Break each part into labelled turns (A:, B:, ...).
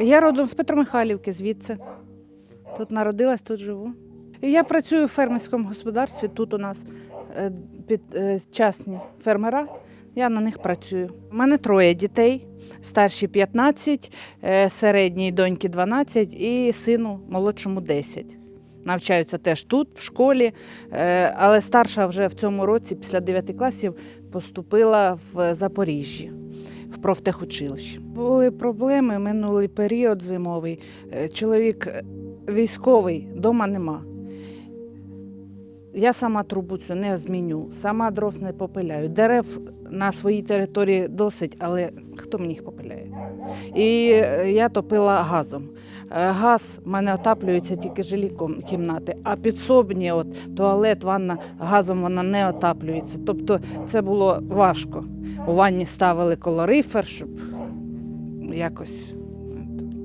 A: Я родом з Петромихайлівки, звідси. Тут народилась, тут живу. Я працюю в фермерському господарстві. Тут у нас е, під е, частні фермера. Я на них працюю. У мене троє дітей, старші 15, е, середній доньки 12 і сину молодшому 10. Навчаються теж тут, в школі, але старша вже в цьому році, після 9 класів, поступила в Запоріжжі в профтехучилищі. Були проблеми минулий період зимовий. Е, Чоловік е, військовий, вдома нема. Я сама трубу цю не зміню, сама дров не попиляю. Дерев на своїй території досить, але хто мені їх попиляє? І е, я топила газом. Е, Газ в мене отаплюється тільки жилі кімнати, а підсобні, от туалет, ванна газом вона не отаплюється. Тобто це було важко. У ванні ставили колорифер, щоб якось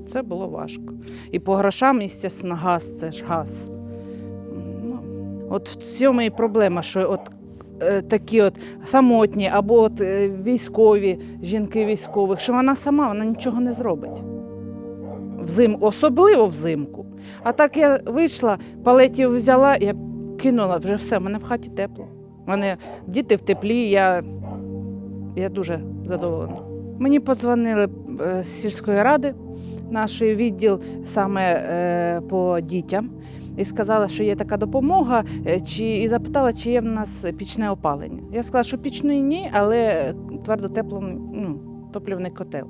A: це було важко. І по грошам, звісно, газ це ж газ. От в цьому і проблема, що от е, такі от самотні або от е, військові, жінки військових, що вона сама вона нічого не зробить. Взим, особливо взимку. А так я вийшла, палетів взяла, я кинула вже все, в мене в хаті тепло. У мене діти в теплі, я, я дуже задоволена. Мені подзвонили з сільської ради, нашої відділ саме е, по дітям, і сказала, що є така допомога, е, чи, і запитала, чи є в нас пічне опалення. Я сказала, що пічний ні, але твердотеплий ну, топлівний котел.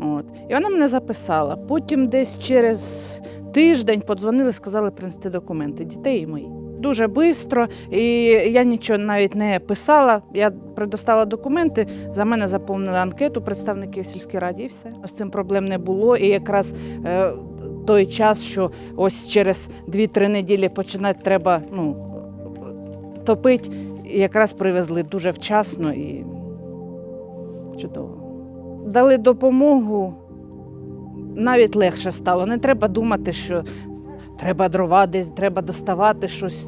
A: От. І вона мене записала. Потім десь через тиждень подзвонили, сказали принести документи дітей і мої. Дуже швидко, і я нічого навіть не писала. Я предоставила документи, за мене заповнили анкету представників сільській раді, і все. З цим проблем не було. І якраз е, той час, що ось через 2-3 неділі починати треба ну, топити, якраз привезли дуже вчасно і чудово. Дали допомогу, навіть легше стало. Не треба думати, що треба дрова десь, треба доставати щось.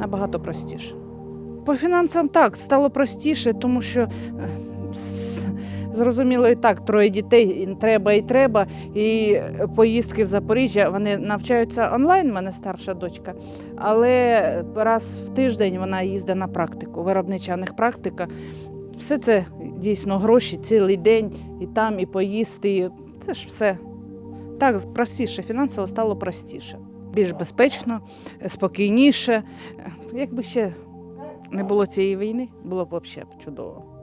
A: Набагато простіше. По фінансам так, стало простіше, тому що е, зрозуміло і так, троє дітей і треба і треба. І поїздки в Запоріжжя вони навчаються онлайн, в мене старша дочка, але раз в тиждень вона їздить на практику, виробнича в них практика. Все це дійсно гроші цілий день, і там, і поїсти. Це ж все так простіше, фінансово стало простіше. Більш безпечно, спокійніше. Якби ще не було цієї війни, було б взагалі чудово.